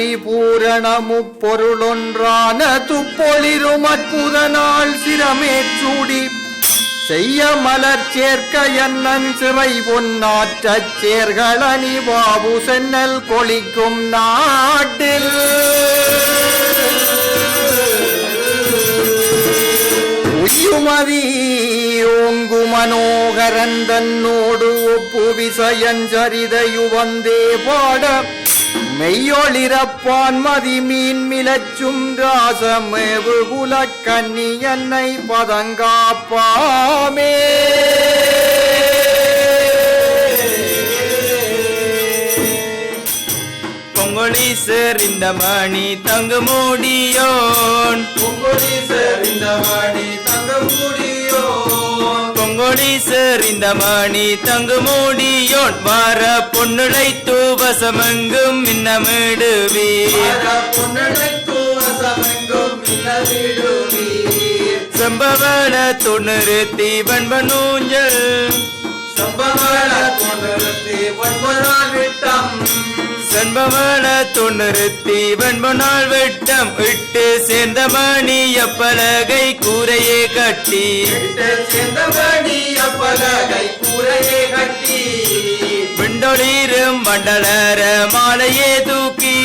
பரிபூரண பொருளொன்றான துப்பொளிரும் அற்புத நாள் சிரமேற்றூடி செய்ய மலர் சேர்க்க என்னன் சிறை பொன்னாற்றச் சேர்களனி பாபு சென்னல் கொளிக்கும் நாட்டில். உயுமதி ஓங்கு மனோகரன் தன்னோடு ஒப்பு விசயஞ்சரிதையு வந்தே பாட. மெய்யொளிரப்பான் மதி மீன் மிளச்சும் ராசமேவு குலக்கன்னி என்னை பதங்காப்பாமே. பொங்கொழி இந்த மணி தங்கு மூடியோன். பொங்கொழி இந்த மணி பொங்கொழீசர் இந்த மணி தங்கு மூடியோன் வார பொன்னுடை தூவசமெங்கும் மின்னமிடுவீர். செம்பவள துணுறுத்தி வன்பனூஞ்சல் செம்பவள துணுறுத்தி வன்பனால் வெட்டம். இட்டு சேர்ந்த மணிய பலகை கூரையே கட்டி. விண்டொளிரும் மண்டலர மாலையே தூக்கி.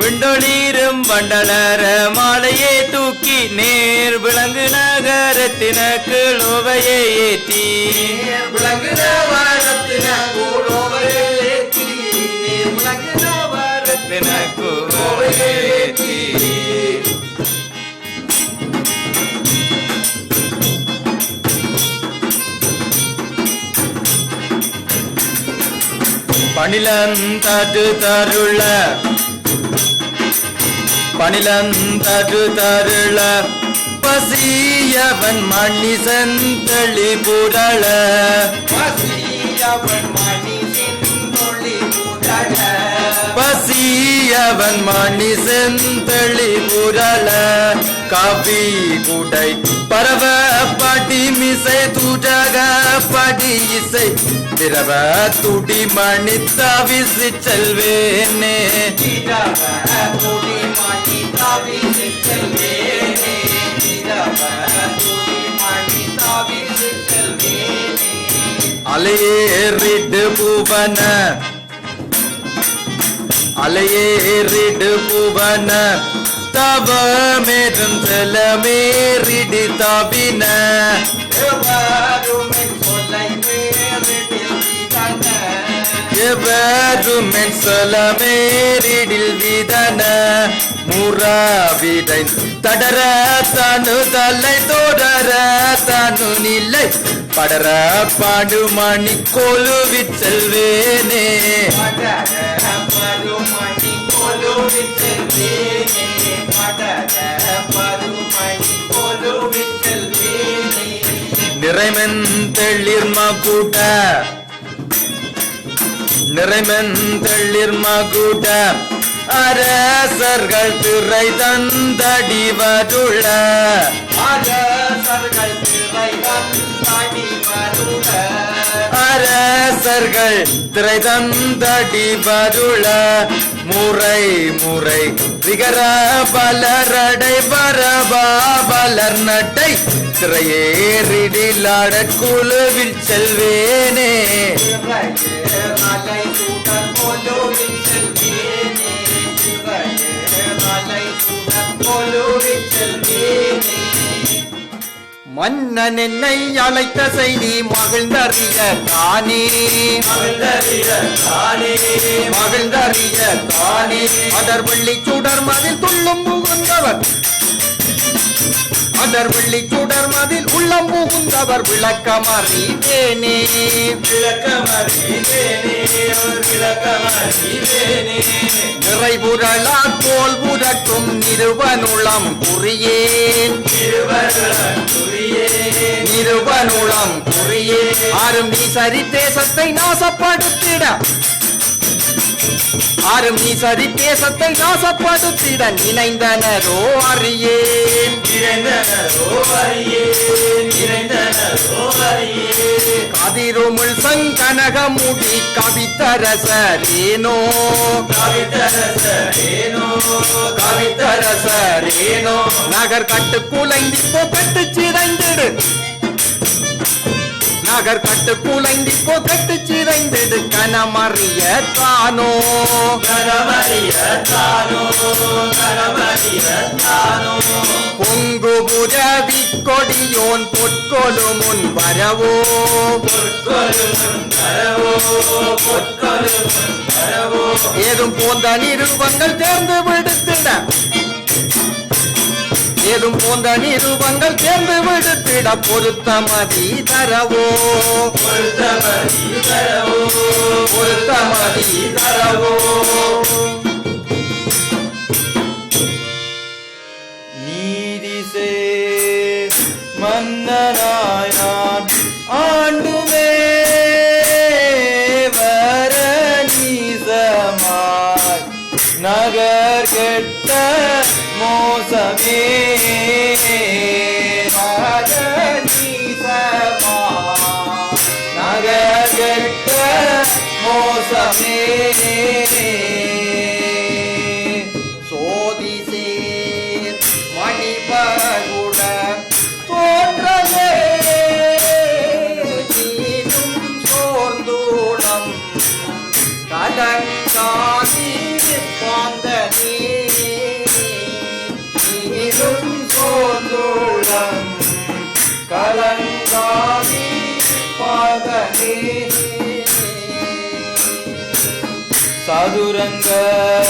விண்டொளிரும் மண்டலர மாலையே தூக்கி. நேர் விலங்கு நகரத்தினக்கு லோவையே ஏற்றி ரத்தினக்கு லோவையே ஏற்றி பணிலந்தது தருள பணிலந்தது தருள பசியவன் மணி செந்தளி புரள பசியவன் மணி செந்தளி புரள காபி குடை பரவ பாட்டி மிசை துடக பாடி இசை. திரவ துடி மணி தவிசி செல்வேனே அலையேறிடு புவன. அலையேறிடு புவன. தவ மேடும் மேறிடி தவின. எவரும் என் சொல்லமேறிடில் விதன. முறாவிடை தடர தனு தலை தொடர தனு நிலை படர பாடு மணி கொலுவிச் செல்வேனே. நிறைமென் தெளிர் மகுட நிறைமென் தெளிர் மகுட அரசர்கள் திரை தந்தடி வருள. அரசர்கள் திரை தந்தடி வருள. முறை முறை விகர பலரடை பரபா பலர் நடை திரையேறிடிலாட குழுவில் செல்வேனே. மன்னன் என்னை அழைத்த செய்தி மகிழ்ந்தறிய தானே. மகிழ்ந்தறிய தானே. மகிழ்ந்தறிய அதர் வெள்ளி சுடர் மதில் துள்ளும் புகுந்தவர் அதர் வெள்ளி சுடர் மதில் உள்ளம் புகுந்தவர் விளக்கமறிவேனே நிறைபுரளா தோல் புரட்டும் நிறுவனுளம் புரியேன். நிறுவனுளம் புரியே ஆறும் நீ சரி தேசத்தை நாசப்படுத்திட ஆறும் நீ சரி தேசத்தை நாசப்படுத்திட நினைந்தனரோ அறியேன். கதிருமுள் சங்கனகமுடி கவித்தரசரேனோ. கவித்தரசரேனோ நகர் கட்டு குலைந்தி கட்டு சிதைந்திடு. நகர் கட்டு குலைந்தி கட்டு சிதைந்திடு கனமறிய தானோ? பொங்கு புரவி கொடியோன் பொற்கொலு முன் வரவோ? ஏதும் போந்த நிருபங்கள் தேர்ந்து விடுத்திட ஏதும் போந்த நிருபங்கள் தேர்ந்து விடுத்திட பொருத்தமதி தரவோ. பொருத்தமதி தரவோ. நீதி love.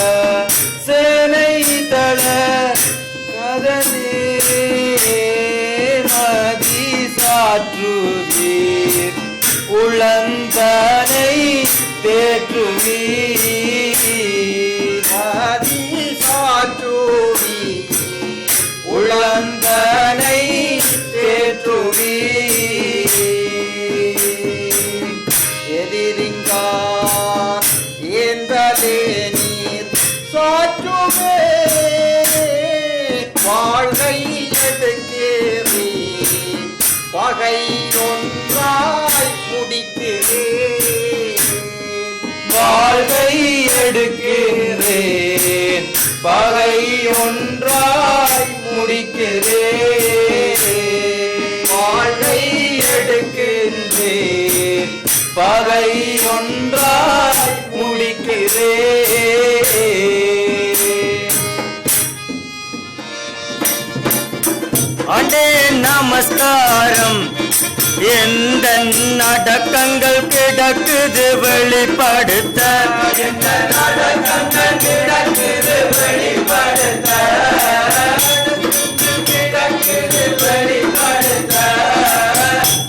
பகை ஒன்றாய் முடிக்கிறேன். வாழ்வை எடுக்கிறேன். பகை ஒன்றாய் முடிக்கிறேன். வாழ்வை எடுக்கின்றேன். பகை ஒன்றாய் முடிக்கிறேன். அண்டே நமஸ்காரம். எந்த நடக்கங்கள் கிடக்குது வெளிப்படுத்த?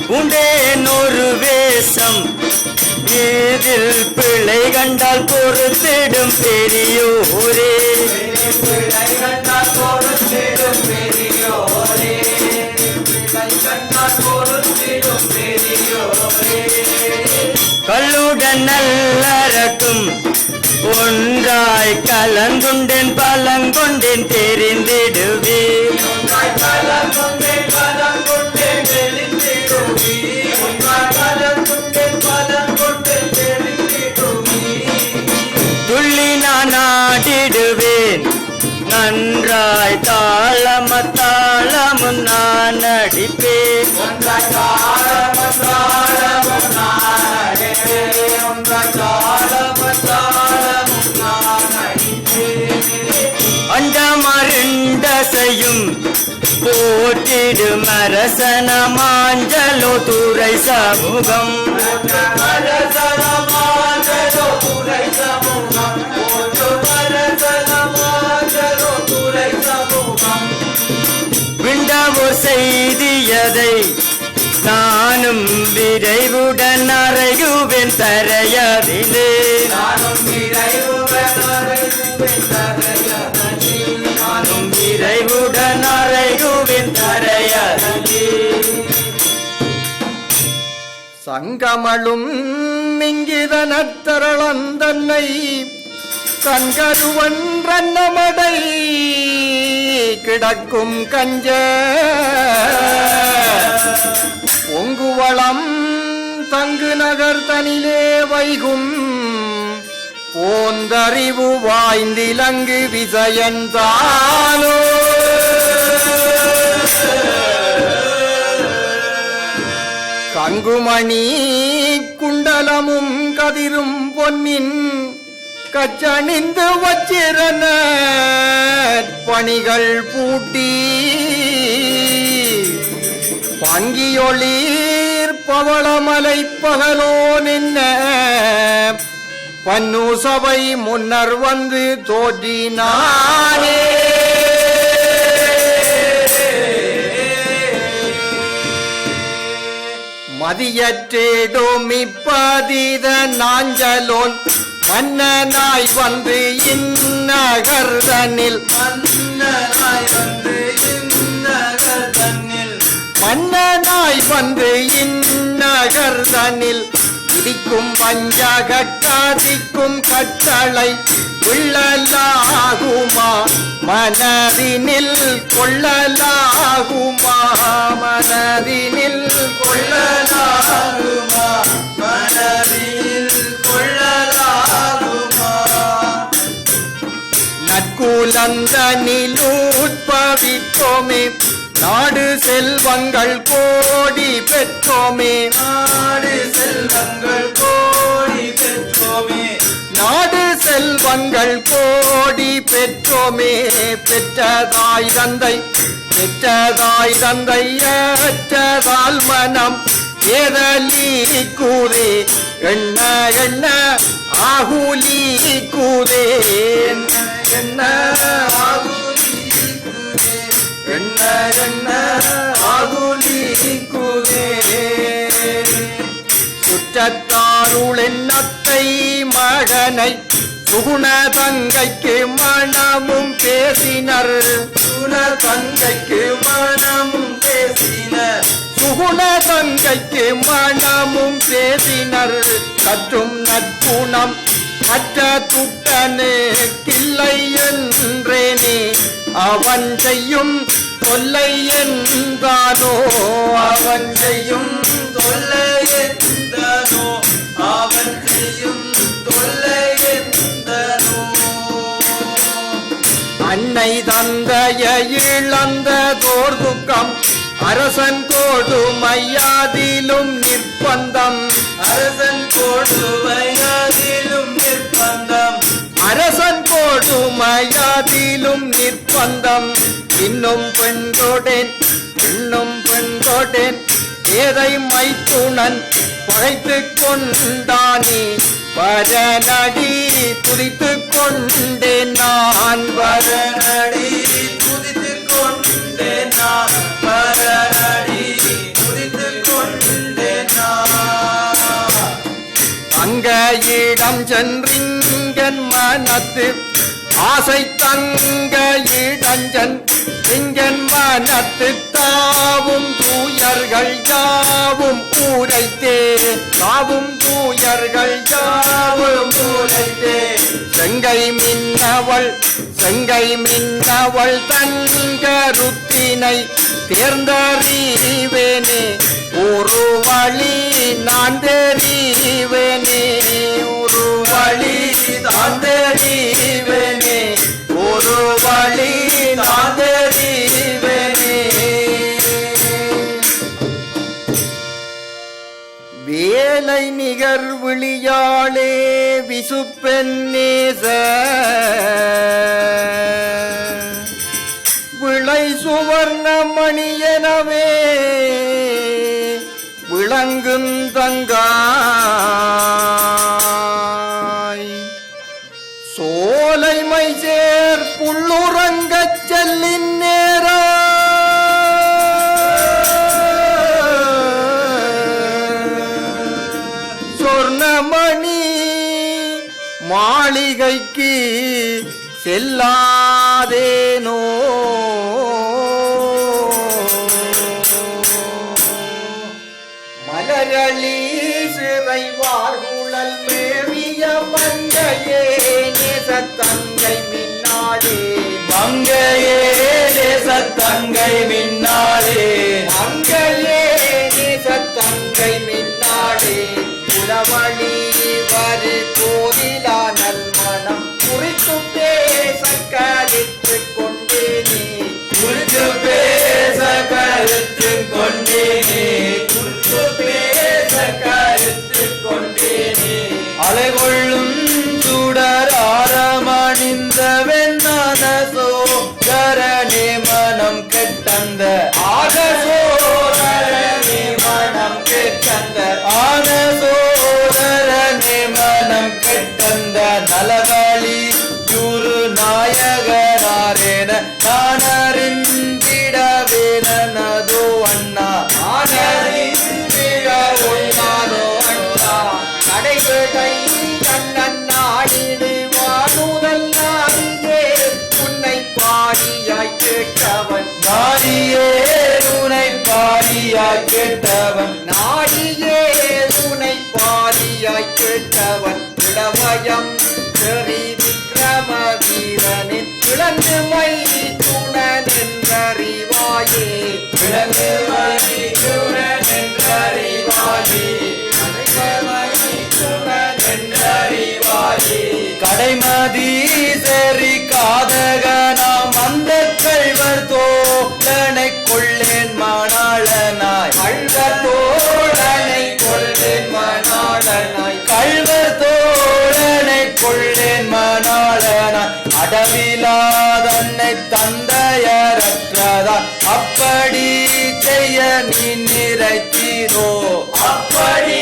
உண்டேன் ஒரு வேஷம். இதில் பிழை கண்டால் பொறுத்திடும் பெரியோரே. பிழை கண்டால் கல்லுடன் நல்லறக்கும் ஒன்றாய் கலந்துண்டேன் பலங்கொண்டேன் தெரிந்திடுவேன் துள்ளி நான் ஆடிடுவேன். நன்றாய் தாளம தாளமும் நான் அடிப்பேன் அண்டமருண்டசையும் போற்றிடும் அரசன மாஞ்சலோ துறை சமூகம். விண்டவோர் செய்தியதை நானும் விரைவுடன் அறையுவேன் தரையதிலே. நானும் விரைவுடன் அறையுவேன் தரையதிலே. சங்கமளும் இங்கிதனத்தரளந்தன்னை தன்கருவன் ரன்னமடை கிடக்கும் கஞ்ச பொங்குவளம் தங்கு நகர் தனிலே வைகும் போந்தறிவு வாய்ந்திலங்கு விசயன்தானோ கங்குமணி குண்டலமும் கதிரும் பொன்னின் கச்சணிந்து வச்சிரன பணிகள் பூட்டி. பங்கியொளீர் பவளமலை பகலோ நின்ன பன்னு முன்னர் வந்து தோற்றினானே மதியற்றேடோமிப்பதித நாஞ்சலோன் மன்னனாய் வந்து இந்நகர்தனில் மன்னனாய் வந்து இந்நகர் தன்னில் மன்னனாய் வந்து இந்நகர்தனில் இடிக்கும் பஞ்சகட்டாதிக்கும் கட்டளை உள்ளலாகுமா மனதினில் கொள்ளலாகுமா? மனதினில் கொள்ளலாகுமா? மனதில் கொள்ளலாகுமா? நற்கூலந்தனிலூட்பவித்தோமே நாடு செல்வங்கள் கோடி பெற்றோமே. நாடு செல்வங்கள் கோடி பெற்றோமே. நாடு செல்வங்கள் கோடி பெற்றோமே. பெற்றதாய் தந்தை பெற்றதாய் தந்தை ஏற்றதால் மனம். ஏதலி கூதே எண்ண எண்ண ஆகுலி கூதே எண்ண எண்ண ஆகுலி கூதே எண்ண எண்ண சுற்றத்தாருள் எண்ணத்தை மகனை சுகுண தங்கைக்கு மனமும் பேசினர். சுகுண தங்கைக்கு மனமும் பேசினர். சுகுண தங்கைக்கு மனமும் பேசினர். கற்றும் நற்குணம் மற்ற துட்டனே கிள்ளை என்றேனே. அவன் செய்யும் தொல்லை என்றானோ? அவன் செய்யும் தொல்லை என்றானோ? அவன் செய்யும் தொல்லை எந்தனோ அன்னை தந்தைய இழந்த தோர் துக்கம் அரசன் கோடுமையாதிலும் நிர்பந்தம். அரசன் கொடுமையாதிலும் நிர்பந்தம். அரசன் கோடு நிர்பந்தம் இன்னும் பெண்கொடேன் இன்னும் பெண்கொடேன் ஏதை மைத்துணன் பகைத்துக் கொண்டானே வரநடி துதித்துக் கொண்டேன் நான். வர பரநடி துதித்துக் கொண்டேன் நான். பரநடி துதித்துக் கொண்டேன் நான். அங்க இடம் சென்றிங்கன் மனத்து ஆசை தங்க இடஞ்சன் இங்கன் மனத்து தாவும் தூயர்கள் யாவும் ஊரைத்தே தாவும் தூயர்கள் யாவும் ஊரைத்தே. செங்கை மின்னவள் செங்கை மின்னவள் தன்கருத்தினை தேர்ந்தறிவேனே. ஒரு வழி நான் தெரிவேனே. வேலை நிகர் விழியாளே விசுப்பென்னேச விளை சுவர்ணமணியனவே விளங்கும் தங்காய் மாளிகைக்கு செல்லாதேனோ? மலரளி சிறை வாழ்குழல் மேவிய மங்கையே நேசத்தங்கை மின்னாளே மங்கையே நேசத்தங்கை கொண்டேனே குறித்து பேச கருத்து கொண்டேனே. அலைகொள்ளும் சுடராரமணிந்த வெண்ணான சோதரனே மனம் கெட்டந்த. ஆகசோதரனே மனம் கெட்டந்த. ஆன சோதரனே மனம் கெட்டந்த. நலவழி குரு நாயகனாரேன நானறிந்திடவேனதோ நாடியே உனை பாடியா கேட்டவன். நாடியே உனை பாடியாய் கேட்டவன். இளமயம் செறி விக்ரம வீரனின் இழந்து மை துணன் என்றறிவாயே விளங்கு மணிக்குடன் என்றறிவாயே கடைமதி சரி காதகனாம் கொள்ளேன் அடவிலாதன்னை தந்தையரற்றதா அப்படி செய்ய நீ நிறைத்தீரோ அப்படி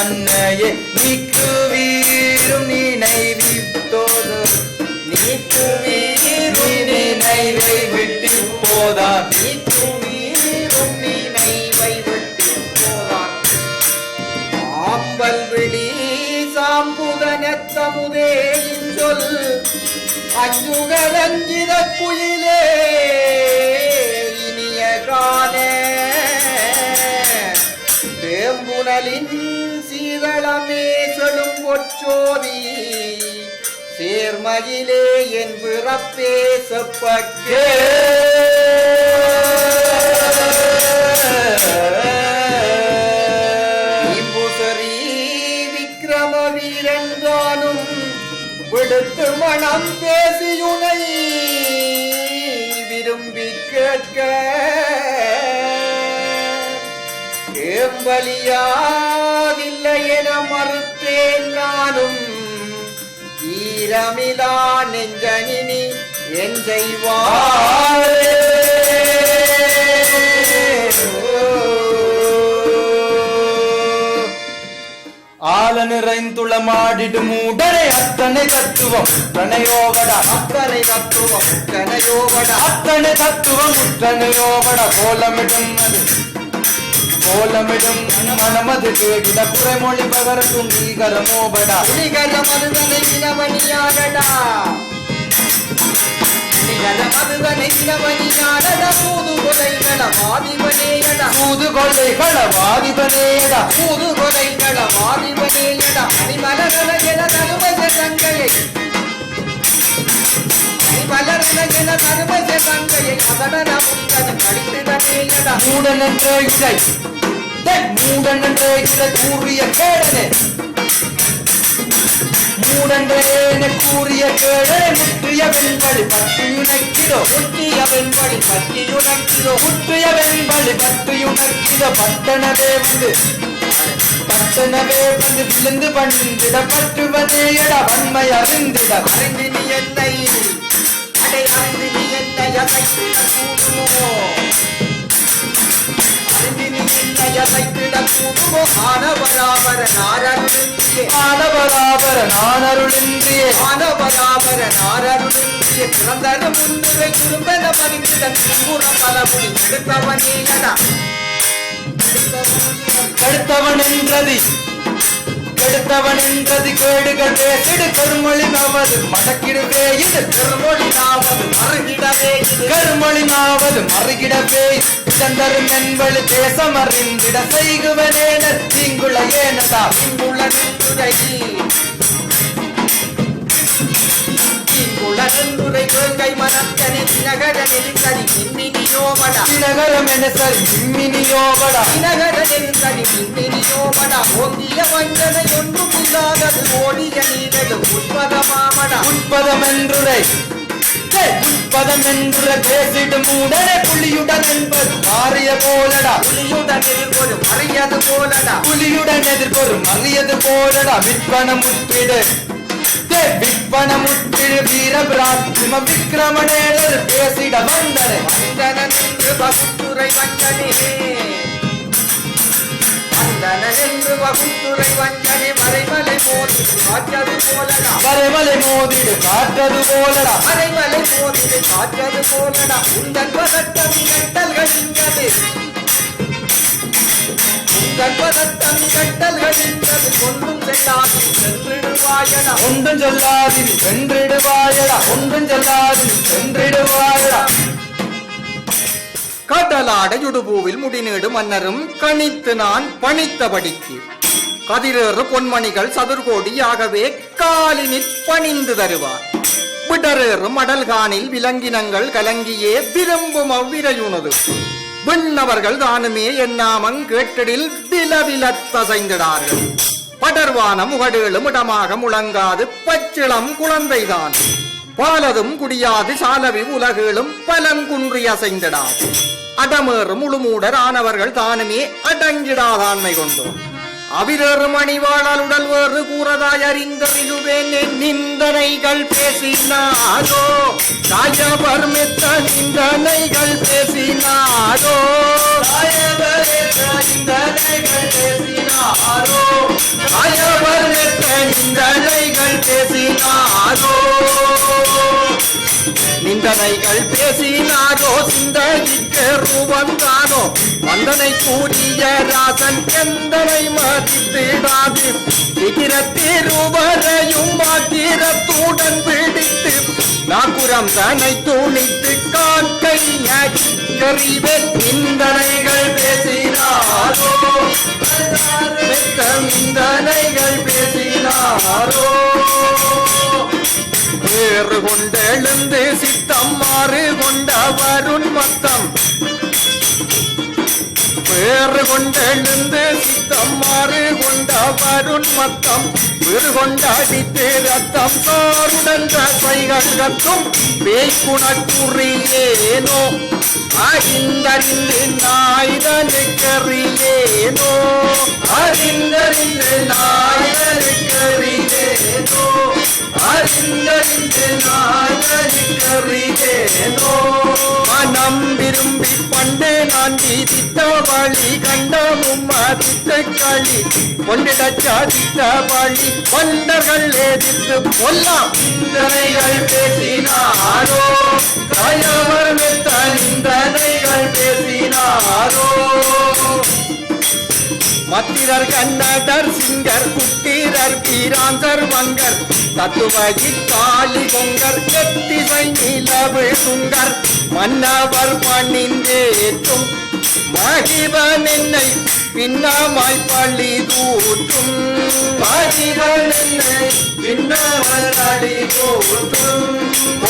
தன்னையே நீக்கு வீரும் நினைவித்தோது நீக்குவீரும் நினைவை விட்டு போதான் நீக்குவீரும் நினைவை விட்டு போதான் ஆம்பல் விழி சாம்புதனத்தமுதே இஞ்சொல் அஞ்சுகரஞ்சித குயிலே இனிய காணே செம்புணலின் சீதளமே செழும் பொற்றோதி. சேர்மகிலே என் பிறப்பே செப்பக்கே இம்புசரி விக்ரம வீரன் தானும் விடுத்து மனம் ஏம்பலியாதில்லை என மறுத்தேன் நானும். ஈரமிலா நெஞ்சனினி என் செய்வார் ஆல நிறைந்துள்ள மாடிடு மூடரை அத்தனை தத்துவம். பிரணயோகட அத்தனை தத்துவம் கனயோகட அத்தனை தத்துவம் உற்றனையோகட கோலமிடும் அது. கோலமிடும் மனமது கேகிட குறைமொழி பகரட்டும் ஈகரமோபட புலிகர மருதனை இனவணியாடடா புலிகர மருதனை இனவணியாடடா பூது கொலைகள வாதிபனேயடா. சூது கொள்ளைகள வாதிபனேட பூது கொலைகள வாதிபனேயடா. அணிமலரல என தருமச தங்கையை அணிமலரல தருமச தங்கையை அதடன முந்தன் கடித்திடனேயடா மூடன் என்ற இலை டேய், கூறிய கேடனே மூடன் கூறிய முற்றிய கேழை முற்றிய வெண்படி பற்றியுனக்கிதோ முற்றிய வெண்படி பற்றியுணர்த்தியோ முற்றிய வெண்படி பற்றியுனக்கிதோ பட்டணவே வந்து பத்தனவே வந்து விழுந்து பண்ணிட பற்றுவதே எட வன்மை அறிந்திட அறிந்தினி என்னை அடை அறிந்து நீ என்னை அசைத்திட கூடுமோ அறிந்து நீ என்னை அசைத்திட கூடுமோ ஆனவராவர நாரருந்தியே ஆனவராபர நான் ஆனவராவர நாரருந்தியே பிறந்தன முன்னுரை குறும்பென மறிந்திட திரும்புற பலமுடி எடுத்தவனேயடா கெடுத்தவன் என்றது கெடுத்தவன் என்றது கேடுகள் பேசிடு கருமொழி நாவது மடக்கிடுவே இது கருமொழி நாவது மறுகிடவே கருமொழி நாவது மறுகிடவே. சந்தரும் என்பழி தேசம் அறிந்திட செய்குவனேன தீங்குள்ள ஏனதா? இங்குள்ள நின்றுரை நின்றுரை வேங்கை மனத்தனி தினகர நெருங்கடி மின்மினியோமடா தினகரம் என சரி மின்மினியோவடா தினகர நெருங்கடி மின்மினியோமடா ஓங்கிய வஞ்சனை ஒன்றும் இல்லாதது ஓடிய நீங்களும் உட்பதமாமடா. உட்பதம் என்றுரை ஏய், உட்பதம் என்றுரை பேசிடும் உடனே புலியுடன் என்பது மாறிய போலடா. புலியுடன் எதிர்கொடு மறையது போலடா. புலியுடன் எதிர்கொரு மறியது போலடா. விற்பனம் உட்பிடு தே விற்பனம் உட்பிடு வீர பிராத்திம விக்ரமணேடர் பேசிட வந்தனே வந்தனன் என்று வகுத்துரை வஞ்சனே. வந்தனன் என்று வகுத்துரை வஞ்சனே. மறைமலை மோதி காற்றது போலடா. வரைமலை மோதிடு காற்றது போலடா. மறைமலை மோதிடு காற்றது போலடா. உந்தன் பதட்டம் கட்டல்கள் இங்கது பதட்டம் கட்டல்கள் இங்கது கொன்றும் செல்லாது சென்றிடுவாயடா ஒன்றும் சொல்லாதி வென்றிடுவாயடா. ஒன்றும் சொல்லாதி வென்றிடுவாயடா. கடலாடையுடுபூவில் முடிநீடு மன்னரும் கணித்து நான் பணித்தபடிக்கு. கதிரேறு பொன்மணிகள் சதுர்கோடியாகவே காலினிற் பணிந்து தருவார். விடரேறு மடல்கானில் விலங்கினங்கள் கலங்கியே விரும்பும் அவ்விரையுணது விண்ணவர்கள் தானுமே எண்ணாமங் கேட்டடில் விலவிலத்தசைந்திடார்கள் படர்வானம் படர்வான முகடேளும் இடமாக முழங்காது பச்சிளம் குழந்தைதான். பாலதும் குடியாது சாலவி உலகேளும் பலங்குன்றி அசைந்திடாது. அடமேறு முழுமூடர் ஆனவர்கள் தானுமே அடங்கிடாதாண்மை கொண்டோம் அவிரேறு மணிவாழல் உடல் வேறு கூறதாய் அறிந்தறியுவேன் என் நிந்தனைகள் பேசினாரோ தாயவர் மெத்த நிந்தனைகள் பேசினாரோ நிந்தனைகள் பேசினாரோ தாயவர் மெத்த நிந்தனைகள் பேசினாரோ நிந்தனைகள் பேசினாரோ சிந்தகிக்க ரூபந்தானோ வந்தனை கூறிய ராசன் எந்தனை மதித்திடாது? சிகிர திருவரையும் மாத்திரத்துடன் பிடித்து நாக்குரம் தன்னை துணித்து காக்கை கறிவேன் நிந்தனைகள் பேசினாரோ? மெத்த நிந்தனைகள் பேசினாரோ? பேரு கொண்டெழுந்து சித்தம் மாறு கொண்ட வருண் மத்தம். பேரு கொண்டெழுந்து சித்தம் மாறு கொண்ட வருண் மத்தம். வேறு கொண்டாடித்து ரத்தம் சாருடன் தசைகள் கத்தும் பேய்குணக்குறியேனோ. அறிந்தறிந்து நாய்தனுக்கறியேனோ. அறிந்தறிந்து நாய்தனுக்கறியேனோ. அறிந்தறிந்து நாய்தனுக்கறியேனோ மனம் விரும்பி பண்டு நான் விதித்த வழி கண்டமும் மதித்த களி. கொண்டிட சாதித்த வழி வண்டர்கள் எதிர்த்து கொல்லாம். சிந்தனைகள் பேசினாரோ? கயவர் மெத்த பேசினாரோ? மத்திரர் கண்ணடர் சிங்கர் குட்டீரர் பீராந்தர் மங்கர் தத்துவகி காளி பொங்கர் எத்திசை நிலவு சுங்கர். மன்னவர் பணிந்தேற்றும் மகிவன் என்னை பின்னாமாய் பள்ளி தூற்றும் மகிவன் என்னை பின்னமாய் தூற்றும்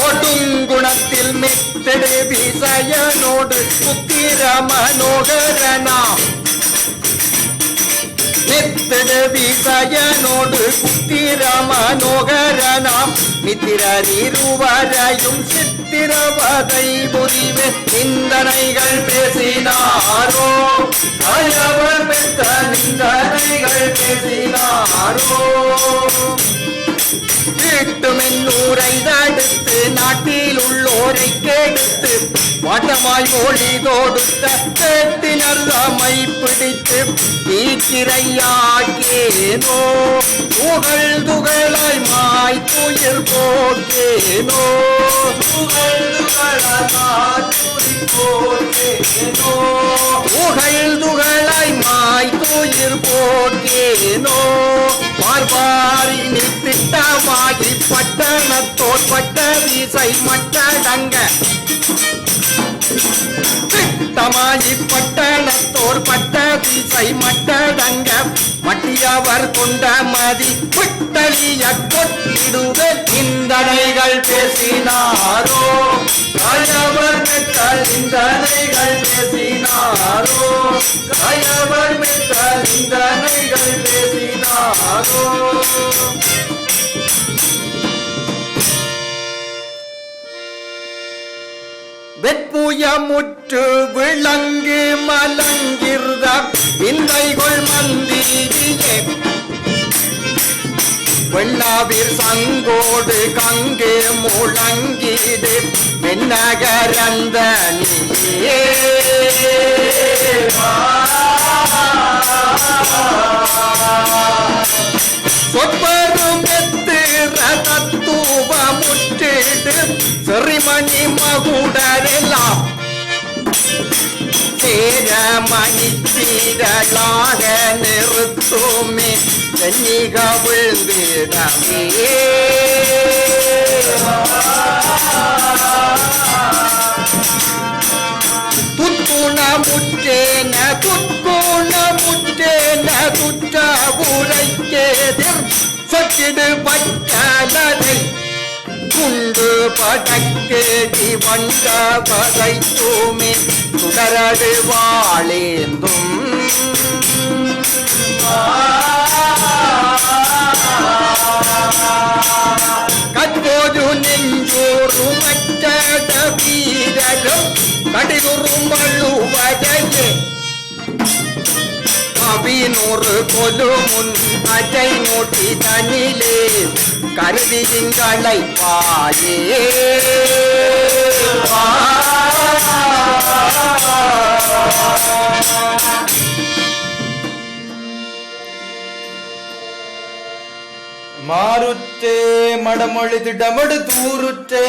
ஓட்டும் குணத்தில் மித்தடு விசயனோடு புத்திர மனோகரனா நித்திடு விசயனோடு புத்திர மனோகரனாம் நாம் சித்திரவதை புரிவே நிந்தனைகள் பேசினாரோ? அயவர் பெற்ற நிந்தனைகள் பேசினாரோ? வீட்டுமென்னூரை தடுத்து நாட்டில் உள்ள போரை கேட்டு வாட்டமாய் மொழி தொடுத்த கேட்டினர் தம்மை பிடித்து தீக்கிரையாக்கேனோ துகள் துகளாய் மாய் துயிர் போக்கேனோ துகள் துகளாய் மாய் துயிர் போக்கேனோ துகள் துகளாய் மாய் துயிர் போக்கேனோ பார்பாரி நித்திட்டமாகி பட்டணத்தோர் பட்ட வீசை மட்டடங்க. திட்டமாகி பட்டணத்தோர் பட்ட வீசை மட்டடங்க மட்டியவர் கொண்ட மதி விட்டலிய கொட்டிடுவே. நிந்தனைகள் பேசினாரோ? கயவர் மெத்தல் நிந்தனைகள் பேசினாரோ? கயவர் மெத்தல் நிந்தனைகள் பேசினாரோ? வெற்புயமுற்று விளங்கு மலங்கிருத? விந்தைகள் மந்திரியே. வெள்ளாவிர் சங்கோடு கங்கு முழங்கிடு. வெண்ணகரந்த நீயே. சொற்ப செறிமணி மகுடரெல்லாம் சேரமணி தீரளாக நிறுத்துமே சென்னிக விழுந்திடமே துத்துண முற்றேன துக்குண முற்றேன துற்ற உரைக்கேதிர் சொட்டிடு பட்ட படக்கு படக்கேடி வந்த சுடரடு வாழேந்தும். கற்போது நெஞ்சோரு மற்றட வீரரும் கடிகுறும் வள்ளுவதையே அபினூறு கொலு முன் அஜை நோட்டி தனிலே கருதி திங்களை பாயே. மாறுற்றே மடமொழி திடமடு தூருற்றே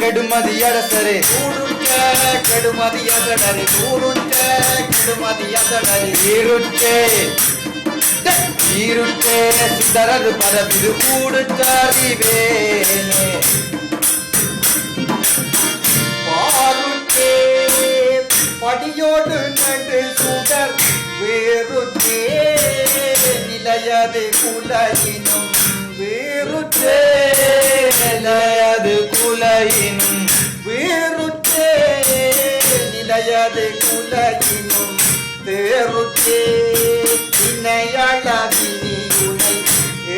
கெடுமதி அரசரே. கூடுற்ற கெடுமதியதடரி கூடுற்ற கெடுமதியதடரி ஈருற்றே ஈருற்றே சிதறது பரவிது கூடுற்றறிவேனே பாருட்டே படியோடு நடு சுடர். வேறுட்டே நிலையது வேறுட்டே நிலையது குலையினும் வேறுட்டே நிலையது குலையினும். தேருற்றே இணையளவினி உனை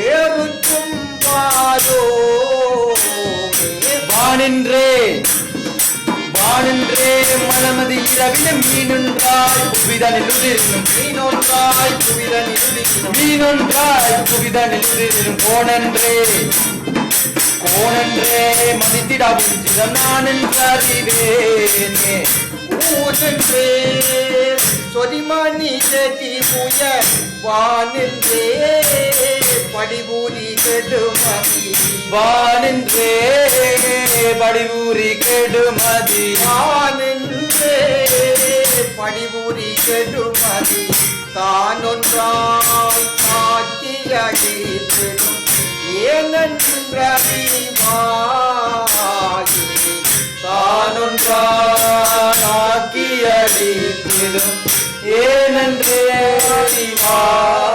ஏறுற்றும் பாரோ வானின்றே வானின்றே மலமதி இரவின மீனொன்றாய் புவிதனில் உதிரினும் மீனொன்றாய் புவிதனில் உதிரினும் மீனொன்றாய் புவிதனில் உதிரினும் கோணன்றே. கோணன்றே மதித்திடா புஞ்சிதம் நான் என்றறிவேனே ஊனன்றே சொரிமணி செடி புய வானின்றே படிபூரி கெடுமதி. வானின்றே படிபூரி கெடுமதி. வானின்றே படிபூரி கெடுமதி. தான் ஒன்றாய் காட்டிய கீர்த்திடும் ஏனென்றாகிமாயி தானொன்றாக்கிய கீர்த்திடும் ஏனென்றே அறிவாயே